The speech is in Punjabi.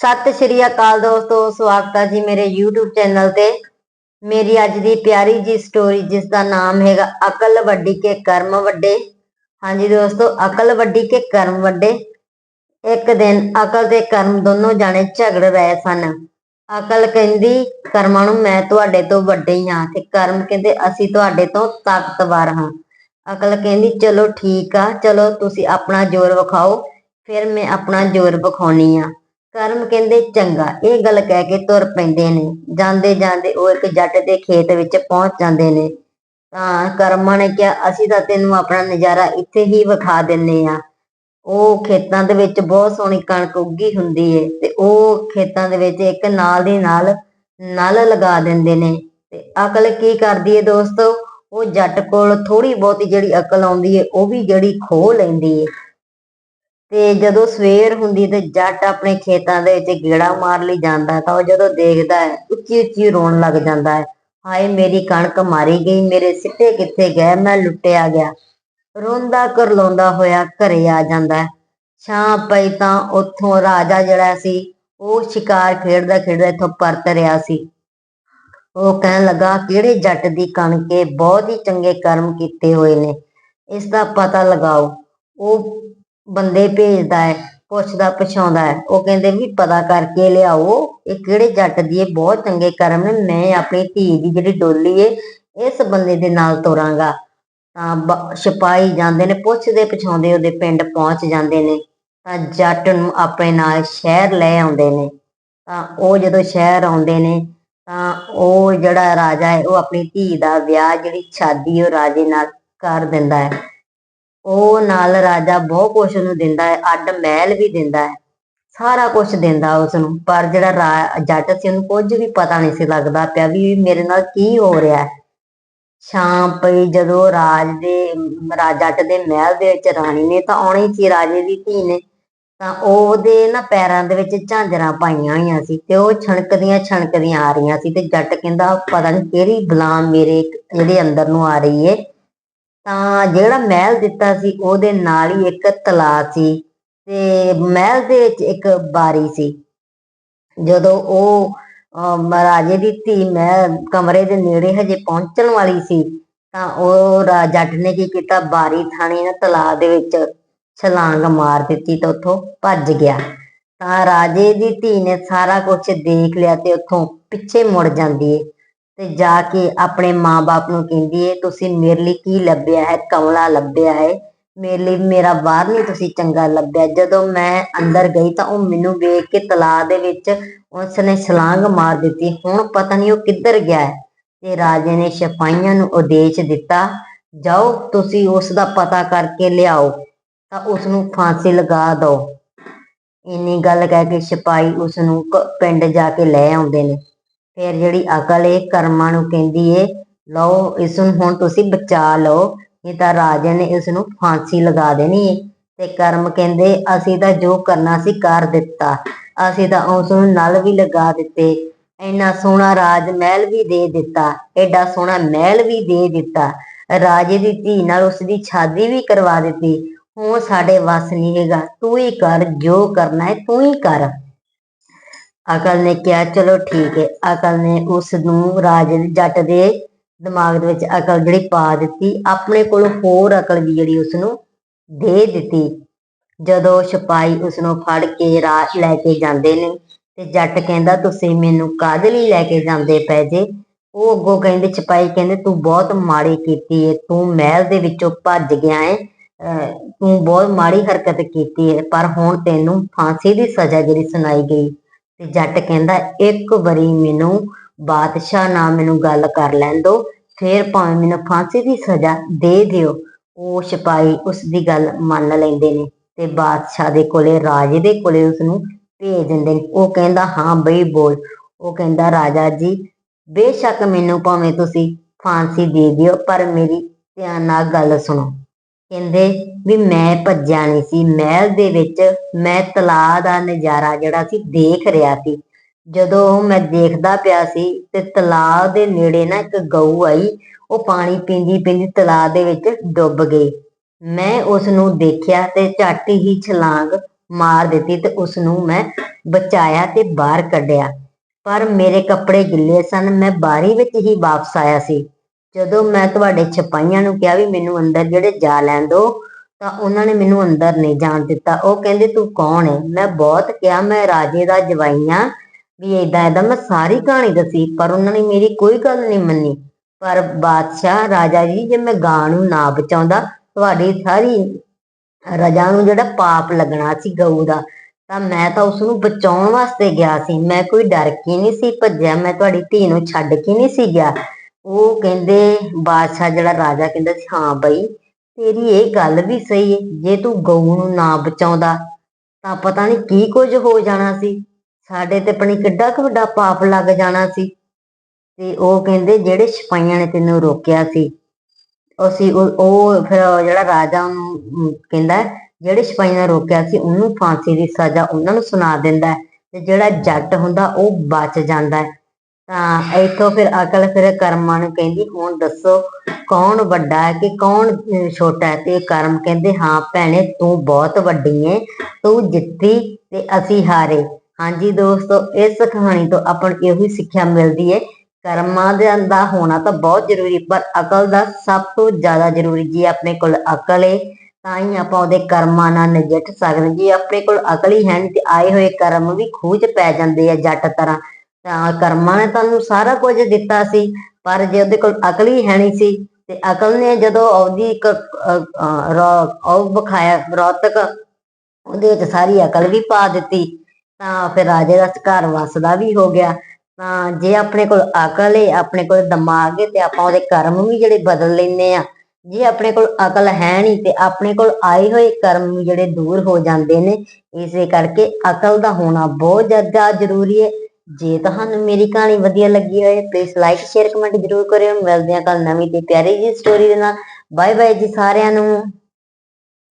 ਸਤਿ ਸ਼੍ਰੀ ਅਕਾਲ ਦੋਸਤੋ, ਸਵਾਗਤ ਹੈ ਜੀ ਮੇਰੇ YouTube ਚੈਨਲ ਤੇ। ਮੇਰੀ ਅੱਜ ਦੀ ਪਿਆਰੀ ਜੀ ਸਟੋਰੀ ਜਿਸ ਦਾ ਨਾਮ ਹੈਗਾ ਅਕਲ ਵੱਡੀ ਕੇ ਕਰਮ ਵੱਡੇ। ਹਾਂਜੀ ਦੋਸਤੋ, ਅਕਲ ਵੱਡੀ ਕੇ ਕਰਮ ਵੱਡੇ। ਇੱਕ ਦਿਨ ਅਕਲ ਤੇ ਕਰਮ ਦੋਨੋਂ ਜਾਣੇ ਝਗੜ ਰਹੇ ਸਨ। ਅਕਲ ਕਹਿੰਦੀ, ਕਰਮਾਂ ਨੂੰ ਮੈਂ ਤੁਹਾਡੇ ਤੋਂ ਵੱਡੇ ਹੀ ਹਾਂ ਤੇ ਕਰਮ ਕਹਿੰਦੇ, ਅਸੀਂ ਤੁਹਾਡੇ ਤੋਂ ਤਾਕਤਵਰ ਹਾਂ। ਅਕਲ ਕਹਿੰਦੀ, ਚਲੋ ਠੀਕ ਆ, ਚਲੋ ਤੁਸੀਂ ਆਪਣਾ ਜ਼ੋਰ ਵਿਖਾਓ, ਫਿਰ ਮੈਂ ਆਪਣਾ ਜ਼ੋਰ ਵਿਖਾਉਣੀ ਆ। ਕਰਮ ਕਹਿੰਦੇ ਚੰਗਾ, ਇਹ ਗੱਲ ਕਹਿ ਕੇ ਤੁਰ ਪੈਂਦੇ ਨੇ। ਜਾਂਦੇ ਜਾਂਦੇ ਉਹ ਇੱਕ ਜੱਟ ਦੇ ਖੇਤ ਵਿੱਚ ਪਹੁੰਚ ਜਾਂਦੇ ਨੇ। ਤਾਂ ਕਰਮਾਂ ਨੇ ਕਿਹਾ, ਅਸੀਂ ਤਾਂ ਤੈਨੂੰ ਆਪਣਾ ਨਜ਼ਾਰਾ ਇੱਥੇ ਹੀ ਵਿਖਾ ਦਿੰਨੇ ਆ। ਉਹ ਖੇਤਾਂ ਦੇ ਵਿੱਚ ਬਹੁਤ ਸੋਹਣੀ ਕਣਕ ਉੱਗੀ ਹੁੰਦੀ ਏ ਤੇ ਉਹ ਖੇਤਾਂ ਦੇ ਵਿੱਚ ਇੱਕ ਨਾਲ ਦੀ ਨਾਲ ਨਲ ਲਗਾ ਦਿੰਦੇ ਨੇ। ਤੇ ਅਕਲ ਕੀ ਕਰਦੀ ਏ ਦੋਸਤੋ, ਉਹ ਜੱਟ ਕੋਲ ਥੋੜੀ ਬਹੁਤੀ ਜਿਹੜੀ ਅਕਲ ਆਉਂਦੀ ਏ, ਉਹ ਵੀ ਜਿਹੜੀ ਖੋਹ ਲੈਂਦੀ ਏ। ਤੇ ਜਦੋਂ ਸਵੇਰ ਹੁੰਦੀ ਤੇ ਜੱਟ ਆਪਣੇ ਖੇਤਾਂ ਦੇ ਵਿੱਚ ਗੇੜਾ ਮਾਰ ਲਈ ਜਾਂਦਾ ਤਾਂ ਉਹ ਜਦੋਂ ਦੇਖਦਾ ਹੈ, ਉੱਚੀ ਉੱਚੀ ਰੋਣ ਲੱਗ ਜਾਂਦਾ ਹੈ। ਹਾਏ, ਮੇਰੀ ਕਣਕ ਮਾਰੀ ਗਈ, ਮੇਰੇ ਸਿੱਟੇ ਕਿੱਥੇ ਗਏ? ਮੈਂ ਲੁੱਟਿਆ ਗਿਆ। ਰੋਂਦਾ ਕਰਲਾਉਂਦਾ ਹੋਇਆ ਘਰੇ ਆ ਜਾਂਦਾ ਛਾਂ ਪਈ ਤਾਂ ਉੱਥੋਂ ਰਾਜਾ ਜਿਹੜਾ ਸੀ, ਉਹ ਸ਼ਿਕਾਰ ਖੇਡਦਾ ਖੇਡਦਾ ਇੱਥੋਂ ਪਰਤ ਰਿਹਾ ਸੀ। ਉਹ ਕਹਿਣ ਲੱਗਾ, ਕਿਹੜੇ ਜੱਟ ਦੀ ਕਣਕੇ ਬਹੁਤ ਹੀ ਚੰਗੇ ਕਰਮ ਕੀਤੇ ਹੋਏ ਨੇ। ਇਸ ਦਾ ਪਤਾ ਲਗਾਓ। ਉਹ ਬੰਦੇ ਭੇਜਦਾ ਹੈ, ਪੁੱਛਦਾ, ਪਛਾਉਂਦਾ ਹੈ। ਉਹ ਕਹਿੰਦੇ ਵੀ ਪਤਾ ਕਰਕੇ ਲਿਆਓ, ਇਹ ਕਿਹੜੇ ਜੱਟ ਦੀ ਇਹ ਬਹੁਤ ਚੰਗੇ ਕਰਮ ਨੇ, ਮੈਂ ਆਪਣੀ ਧੀ ਦੀ ਜਿਹੜੀ ਡੋਲੀ ਏ, ਇਸ ਬੰਦੇ ਦੇ ਨਾਲ ਤੋਰਾਂਗਾ। ਤਾਂ ਬ- ਜਾਂਦੇ ਨੇ, ਪੁੱਛਦੇ, ਪਛਾਉਂਦੇ ਉਹਦੇ ਪਿੰਡ ਪਹੁੰਚ ਜਾਂਦੇ ਨੇ। ਤਾਂ ਜੱਟ ਨੂੰ ਆਪਣੇ ਨਾਲ ਸ਼ਹਿਰ ਲੈ ਆਉਂਦੇ ਨੇ। ਤਾਂ ਉਹ ਜਦੋਂ ਸ਼ਹਿਰ ਆਉਂਦੇ ਨੇ, ਤਾਂ ਉਹ ਜਿਹੜਾ ਰਾਜਾ ਹੈ, ਉਹ ਆਪਣੀ ਧੀ ਦਾ ਵਿਆਹ, ਜਿਹੜੀ ਛਾਦੀ ਉਹ ਰਾਜੇ ਨਾਲ ਕਰ ਦਿੰਦਾ ਹੈ। ਉਹ ਨਾਲ ਰਾਜਾ ਬਹੁਤ ਕੁਛ ਉਹਨੂੰ ਦਿੰਦਾ ਹੈ, ਅੱਡ ਮਹਿਲ ਵੀ ਦਿੰਦਾ ਹੈ, ਸਾਰਾ ਕੁਝ ਦਿੰਦਾ ਉਸ ਨੂੰ ਪਰ ਜਿਹੜਾ ਰਾ- ਜੱਟ ਸੀ ਉਹਨੂੰ ਕੁਝ ਵੀ ਪਤਾ ਨਹੀਂ ਸੀ ਲੱਗਦਾ ਪਿਆ ਵੀ ਮੇਰੇ ਨਾਲ ਕੀ ਹੋ ਰਿਹਾ ਹੈ। ਸ਼ਾਮ ਪਈ ਜਦੋਂ ਰਾਜ ਦੇ ਰਾ- ਜੱਟ ਦੇ ਮਹਿਲ ਦੇ ਵਿੱਚ ਰਾਣੀ ਨੇ ਤਾਂ ਆਉਣੀ ਸੀ, ਰਾਜੇ ਦੀ ਧੀ ਨੇ, ਤਾਂ ਉਹਦੇ ਨਾ ਪੈਰਾਂ ਦੇ ਵਿੱਚ ਝਾਂਜਰਾਂ ਪਾਈਆਂ ਹੋਈਆਂ ਸੀ ਤੇ ਉਹ ਛਣਕਦੀਆਂ ਛਣਕਦੀਆਂ ਆ ਰਹੀਆਂ ਸੀ ਤੇ ਜੱਟ ਕਹਿੰਦਾ ਪਤਾ ਨਹੀਂ ਕਿਹੜੀ ਗੁਲਾਮ ਮੇਰੇ ਜਿਹੜੇ ਅੰਦਰ ਨੂੰ ਆ ਰਹੀ ਏ ਤਾਂ ਜਿਹੜਾ ਮਹਿਲ ਦਿੱਤਾ ਸੀ, ਉਹਦੇ ਨਾਲ ਹੀ ਇੱਕ ਤਲਾਅ ਸੀ ਤੇ ਮਹਿਲ ਦੇ ਵਿੱਚ ਇੱਕ ਬਾਰੀ ਸੀ। ਜਦੋਂ ਉਹ ਰਾਜੇ ਦੀ ਧੀ ਮੈਂ ਕਮਰੇ ਦੇ ਨੇੜੇ ਹਜੇ ਪਹੁੰਚਣ ਵਾਲੀ ਸੀ, ਤਾਂ ਉਹ ਰਾ- ਜੱਟ ਨੇ ਕੀ ਕੀਤਾ, ਬਾਰੀ ਥਾਣੀ ਨਾ ਤਲਾਅ ਦੇ ਵਿੱਚ ਛਲਾਂਗ ਮਾਰ ਦਿੱਤੀ ਤੇ ਉੱਥੋਂ ਭੱਜ ਗਿਆ। ਤਾਂ ਰਾਜੇ ਦੀ ਧੀ ਨੇ ਸਾਰਾ ਕੁਝ ਦੇਖ ਲਿਆ ਤੇ ਉੱਥੋਂ ਪਿੱਛੇ ਮੁੜ ਜਾਂਦੀ ਏ। ਤੇ ਜਾ ਕੇ ਆਪਣੇ ਮਾਂ-ਬਾਪ ਨੂੰ ਕਹਿੰਦੀ ਏ, ਤੁਸੀਂ ਮੇਰੇ ਲਈ ਕੀ ਲੱਭਿਆ ਹੈ? ਕਮਲਾ ਲੱਭਿਆ ਹੈ। ਮੇਰੇ ਲਈ ਮੇਰਾ ਬਾਹਰ ਨਹੀਂ ਤੁਸੀਂ ਚੰਗਾ ਲੱਭਿਆ। ਜਦੋਂ ਮੈਂ ਅੰਦਰ ਗਈ ਤਾਂ ਉਹ ਮੈਨੂੰ ਵੇਖ ਕੇ ਤਲਾਅ ਦੇ ਵਿੱਚ ਉਸਨੇ ਛਲਾਂਗ ਮਾਰ ਦਿੱਤੀ। ਹੁਣ ਪਤਾ ਨਹੀਂ ਉਹ ਕਿੱਧਰ ਗਿਆ ਹੈ। ਤੇ ਰਾਜੇ ਨੇ ਸਿਪਾਹੀਆਂ ਨੂੰ ਉਦੇਸ਼ ਦਿੱਤਾ, ਜਾਓ, ਤੁਸੀਂ ਉਸ ਦਾ ਪਤਾ ਕਰਕੇ ਲਿਆਓ, ਤਾਂ ਉਸ ਨੂੰ ਫਾਂਸੀ ਲਗਾ ਦਿਓ। ਇੰਨੀ ਗੱਲ ਕਹਿ ਕੇ ਸਿਪਾਹੀ ਉਸ ਨੂੰ ਪਿੰਡ ਜਾ ਕੇ ਲੈ ਆਉਂਦੇ ਨੇ। ਫਿਰ ਜਿਹੜੀ ਅਕਲ ਏ, ਕਰਮਾਂ ਨੂੰ ਕਹਿੰਦੀ ਏ, ਲਓ ਇਸ ਨੂੰ ਹੁਣ ਤੁਸੀਂ ਬਚਾ ਲਓ, ਨਹੀਂ ਤਾਂ ਰਾਜੇ ਨੇ ਇਸ ਨੂੰ ਫਾਂਸੀ ਲਗਾ ਦੇਣੀ ਏ। ਤੇ ਕਰਮ ਕਹਿੰਦੇ, ਅਸੀਂ ਤਾਂ ਜੋ ਕਰਨਾ ਸੀ ਕਰ ਦਿੱਤਾ। ਅਸੀਂ ਤਾਂ ਉਸ ਨੂੰ ਨਲ ਵੀ ਲਗਾ ਦਿੱਤੇ। ਇੰਨਾ ਸੋਹਣਾ ਰਾਜ ਮਹਿਲ ਵੀ ਦੇ ਦਿੱਤਾ। ਐਡਾ ਸੋਹਣਾ ਮਹਿਲ ਵੀ ਦੇ ਦਿੱਤਾ। ਰਾਜੇ ਦੀ ਧੀ ਨਾਲ ਉਸ ਦੀ ਸ਼ਾਦੀ ਵੀ ਕਰਵਾ ਦਿੱਤੀ। ਹੁਣ ਸਾਡੇ ਵੱਸ ਨਹੀਂ ਹੈਗਾ। ਤੂੰ ਹੀ ਕਰ, ਜੋ ਕਰਨਾ ਹੈ ਤੂੰ ਹੀ ਕਰ। ਅਕਲ ਨੇ ਕਿਹਾ, ਚਲੋ ਠੀਕ ਹੈ ਅਕਲ ਨੇ ਉਸ ਨੂੰ ਰਾਜੇ ਜੱਟ ਦੇ ਦਿਮਾਗ ਦੇ ਵਿੱਚ ਅਕਲ ਜਿਹੜੀ ਪਾ ਦਿੱਤੀ। ਆਪਣੇ ਕੋਲ ਹੋਰ ਅਕਲ ਵੀ ਜਿਹੜੀ ਉਸ ਨੂੰ ਦੇ ਦਿੱਤੀ। ਜਦੋਂ ਸਿਪਾਹੀ ਉਸ ਨੂੰ ਫੜ ਕੇ ਰਾਹ ਲੈ ਕੇ ਜਾਂਦੇ ਨੇ ਤੇ ਜੱਟ ਕਹਿੰਦਾ, ਤੁਸੀਂ ਮੈਨੂੰ ਕਾਹਦੇ ਲਈ ਲੈ ਕੇ ਜਾਂਦੇ ਪਏ ਜੇ? ਉਹ ਅੱਗੋਂ ਕਹਿੰਦੇ, ਸਿਪਾਹੀ ਕਹਿੰਦੇ, ਤੂੰ ਬਹੁਤ ਮਾੜੀ ਕੀਤੀ ਏ। ਤੂੰ ਮਹਿਲ ਦੇ ਵਿੱਚੋਂ ਭੱਜ ਗਿਆ ਏ। ਅਹ ਤੂੰ ਬਹੁਤ ਮਾੜੀ ਹਰਕਤ ਕੀਤੀ ਹੈ ਪਰ ਹੁਣ ਤੈਨੂੰ ਫਾਂਸੀ ਦੀ ਸਜ਼ਾ ਜਿਹੜੀ ਸੁਣਾਈ ਗਈ। ਤੇ ਜੱਟ ਕਹਿੰਦਾ, ਇੱਕ ਵਾਰੀ ਮੈਨੂੰ ਬਾਦਸ਼ਾਹ ਨਾਲ ਮੈਨੂੰ ਗੱਲ ਕਰ ਲੈਣ ਦੋ, ਫਿਰ ਭਾਵੇਂ ਮੈਨੂੰ ਫਾਂਸੀ ਦੀ ਸਜ਼ਾ ਦੇ ਦਿਓ। ਉਹ ਸਿਪਾਹੀ ਉਸ ਦੀ ਗੱਲ ਮੰਨ ਲੈਂਦੇ ਨੇ ਤੇ ਬਾਦਸ਼ਾਹ ਦੇ ਕੋਲੇ, ਰਾਜੇ ਦੇ ਕੋਲੇ ਉਸ ਨੂੰ ਭੇਜ ਦਿੰਦੇ ਨੇ। ਉਹ ਕਹਿੰਦਾ, ਹਾਂ ਬਈ, ਬੋਲ। ਉਹ ਕਹਿੰਦਾ, ਰਾਜਾ ਜੀ, ਬੇਸ਼ੱਕ ਮੈਨੂੰ ਭਾਵੇਂ ਤੁਸੀਂ ਫਾਂਸੀ ਦੇ ਦਿਓ, ਪਰ ਮੇਰੀ ਧਿਆਨ ਨਾਲ ਗੱਲ ਸੁਣੋ। ਕਹਿੰਦੇ ਵੀ ਮੈਂ ਭੱਜਿਆ ਨਹੀਂ ਸੀ। ਮਹਿਲ ਦੇ ਵਿੱਚ ਮੈਂ ਤਲਾਅ ਦਾ ਨਜ਼ਾਰਾ ਜਿਹੜਾ ਸੀ, ਦੇਖ ਰਿਹਾ ਸੀ। ਜਦੋਂ ਮੈਂ ਦੇਖਦਾ ਪਿਆ ਸੀ ਤੇ ਤਲਾਅ ਦੇ ਨੇੜੇ ਨਾ ਇੱਕ ਗਊ ਆਈ। ਉਹ ਪਾਣੀ ਪੀਂਦੀ ਪੀਂਦੀ ਤਲਾਅ ਦੇ ਵਿੱਚ ਡੁੱਬ ਗਈ। ਮੈਂ ਉਸ ਨੂੰ ਦੇਖਿਆ ਤੇ ਝੱਟ ਹੀ ਛਲਾਂਗ ਮਾਰ ਦਿੱਤੀ ਤੇ ਉਸ ਨੂੰ ਮੈਂ ਬਚਾਇਆ ਤੇ ਬਾਹਰ ਕੱਢਿਆ। ਪਰ ਮੇਰੇ ਕੱਪੜੇ ਗਿੱਲੇ ਸਨ। ਮੈਂ ਬਾਰੀ ਵਿੱਚ ਹੀ ਵਾਪਸ ਆਇਆ ਸੀ। ਜਦੋਂ ਮੈਂ ਤੁਹਾਡੇ ਸਿਪਾਹੀਆਂ ਨੂੰ ਕਿਹਾ ਵੀ ਮੈਨੂੰ ਅੰਦਰ ਜਿਹੜੇ ਜਾ ਲੈਣ ਦੋ, ਤਾਂ ਉਹਨਾਂ ਨੇ ਮੈਨੂੰ ਅੰਦਰ ਨਹੀਂ ਜਾਣ ਦਿੱਤਾ। ਉਹ ਕਹਿੰਦੇ, ਤੂੰ ਕੌਣ ਹੈ ਮੈਂ ਬਹੁਤ ਕਿਹਾ, ਮੈਂ ਰਾਜੇ ਦਾ ਜਵਾਈਆਂ ਵੀ ਏਦਾਂ ਏਦਾਂ ਮੈਂ ਸਾਰੀ ਕਹਾਣੀ ਦੱਸੀ, ਪਰ ਉਹਨਾਂ ਨੇ ਮੇਰੀ ਕੋਈ ਗੱਲ ਨਹੀਂ ਮੰਨੀ। ਪਰ ਬਾਦਸ਼ਾਹ, ਰਾਜਾ ਜੀ, ਜੇ ਮੈਂ ਗਾਂ ਨੂੰ ਨਾ ਬਚਾਉਂਦਾ, ਤੁਹਾਡੀ ਸਾਰੀ ਰਜਾ ਨੂੰ ਜਿਹੜਾ ਪਾਪ ਲੱਗਣਾ ਸੀ ਗਊ ਦਾ, ਤਾਂ ਮੈਂ ਤਾਂ ਉਸ ਨੂੰ ਬਚਾਉਣ ਵਾਸਤੇ ਗਿਆ ਸੀ। ਮੈਂ ਕੋਈ ਡਰ ਕੀ ਨਹੀਂ ਸੀ ਭੱਜਿਆ, ਮੈਂ ਤੁਹਾਡੀ ਧੀ ਨੂੰ ਛੱਡ ਕੇ ਨਹੀਂ ਸੀ ਗਿਆ। ਉਹ ਕਹਿੰਦੇ, ਬਾਦਸ਼ਾਹ ਜਿਹੜਾ ਰਾਜਾ ਕਹਿੰਦਾ ਸੀ, ਹਾਂ ਬਈ, ਤੇਰੀ ਇਹ ਗੱਲ ਵੀ ਸਹੀ ਹੈ ਜੇ ਤੂੰ ਗਊ ਨੂੰ ਨਾ ਬਚਾਉਂਦਾ, ਤਾਂ ਪਤਾ ਨਹੀਂ ਕੀ ਕੁਝ ਹੋ ਜਾਣਾ ਸੀ। ਸਾਡੇ ਤੇ ਆਪਣੀ ਕਿੱਡਾ ਕੁ ਵੱਡਾ ਪਾਪ ਲੱਗ ਜਾਣਾ ਸੀ। ਤੇ ਉਹ ਕਹਿੰਦੇ, ਜਿਹੜੇ ਸਿਪਾਹੀਆਂ ਨੇ ਤੈਨੂੰ ਰੋਕਿਆ ਸੀ, ਅਸੀਂ ਉਹ ਫਿਰ ਜਿਹੜਾ ਰਾਜਾ ਉਹਨੂੰ ਕਹਿੰਦਾ, ਜਿਹੜੇ ਸਿਪਾਹੀਆਂ ਨੇ ਰੋਕਿਆ ਸੀ, ਉਹਨੂੰ ਫਾਂਸੀ ਦੀ ਸਜ਼ਾ ਉਹਨਾਂ ਨੂੰ ਸੁਣਾ ਦਿੰਦਾ ਤੇ ਜਿਹੜਾ ਜੱਟ ਹੁੰਦਾ, ਉਹ ਬਚ ਜਾਂਦਾ ਤਾਂ ਇੱਥੋਂ ਫਿਰ ਅਕਲ ਫਿਰ ਕਰਮਾਂ ਨੂੰ ਕਹਿੰਦੀ, ਹੁਣ ਦੱਸੋ ਕੌਣ ਵੱਡਾ ਹੈ ਕਿ ਕੌਣ ਛੋਟਾ ਹੈ ਤੇ ਕਰਮ ਕਹਿੰਦੇ, ਹਾਂ ਭੈਣੇ, ਤੂੰ ਬਹੁਤ ਵੱਡੀ ਏ, ਤੂੰ ਜਿੱਤੀ ਤੇ ਅਸੀਂ ਹਾਰੇ ਹਾਂਜੀ ਦੋਸਤੋ, ਇਸ ਕਹਾਣੀ ਤੋਂ ਆਪਾਂ ਨੂੰ ਇਹੋ ਹੀ ਸਿੱਖਿਆ ਮਿਲਦੀ ਹੈ ਕਰਮਾਂ ਦੇ ਅੰਦਾ ਹੋਣਾ ਤਾਂ ਬਹੁਤ ਜ਼ਰੂਰੀ, ਪਰ ਅਕਲ ਦਾ ਸਭ ਤੋਂ ਜ਼ਿਆਦਾ ਜ਼ਰੂਰੀ ਜੀ ਆਪਣੇ ਕੋਲ ਅਕਲ ਏ, ਤਾਂ ਹੀ ਆਪਾਂ ਉਹਦੇ ਕਰਮਾਂ ਨਾਲ ਨਜਿੱਠ ਸਕਦੇ ਹਾਂ। ਜੇ ਆਪਣੇ ਕੋਲ ਅਕਲ ਹੀ ਹੈ ਨਹੀਂ ਤੇ ਆਏ ਹੋਏ ਕਰਮ ਵੀ ਖੂਹ ਪੈ ਜਾਂਦੇ ਆ ਜੱਟ ਤਰ੍ਹਾਂ ਤਾਂ ਕਰਮਾਂ ਨੇ ਤੁਹਾਨੂੰ ਸਾਰਾ ਕੁਝ ਦਿੱਤਾ ਸੀ ਪਰ ਜੇ ਉਹਦੇ ਕੋਲ ਅਕਲ ਹੀ ਹੈ ਨਹੀਂ ਸੀ ਤੇ ਅਕਲ ਨੇ ਜਦੋਂ ਉਹਦੀ ਇੱਕ ਅਹ, ਅਹ, ਰੋ- ਉਹਦੇ ਵਿੱਚ ਸਾਰੀ ਅਕਲ ਵੀ ਪਾ ਦਿੱਤੀ ਤਾਂ ਫਿਰ ਰਾਜੇ ਦਾ ਘਰ ਵਸਦਾ ਵੀ ਹੋ ਗਿਆ। ਤਾਂ ਜੇ ਆਪਣੇ ਕੋਲ ਅਕਲ ਹੈ ਆਪਣੇ ਕੋਲ ਦਿਮਾਗ ਹੈ ਤੇ ਆਪਾਂ ਉਹਦੇ ਕਰਮ ਵੀ ਜਿਹੜੇ ਬਦਲ ਲੈਨੇ ਆ। ਜੇ ਆਪਣੇ ਕੋਲ ਅਕਲ ਹੈ ਨਹੀਂ ਤੇ ਆਪਣੇ ਕੋਲ ਆਏ ਹੋਏ ਕਰਮ ਜਿਹੜੇ ਦੂਰ ਹੋ ਜਾਂਦੇ ਨੇ ਇਸੇ ਕਰਕੇ ਅਕਲ ਦਾ ਹੋਣਾ ਬਹੁਤ ਜ਼ਿਆਦਾ ਜ਼ਰੂਰੀ ਹੈ ਜੇ, ਤੁਹਾਨੂੰ ਮੇਰੀ ਕਹਾਣੀ ਵਧੀਆ ਲੱਗੀ ਹੋਵੇ ਪਲੀਜ਼ ਲਾਈਕ ਸ਼ੇਅਰ ਕਮੈਂਟ ਜ਼ਰੂਰ ਕਰਿਓ। ਮਿਲਦੇ ਹਾਂ ਕੱਲ ਨਵੀਂ ਤੇ ਪਿਆਰੀ ਜੀ ਸਟੋਰੀ ਦੇ ਨਾਲ। ਬਾਏ ਬਾਏ ਜੀ ਸਾਰਿਆਂ ਨੂੰ।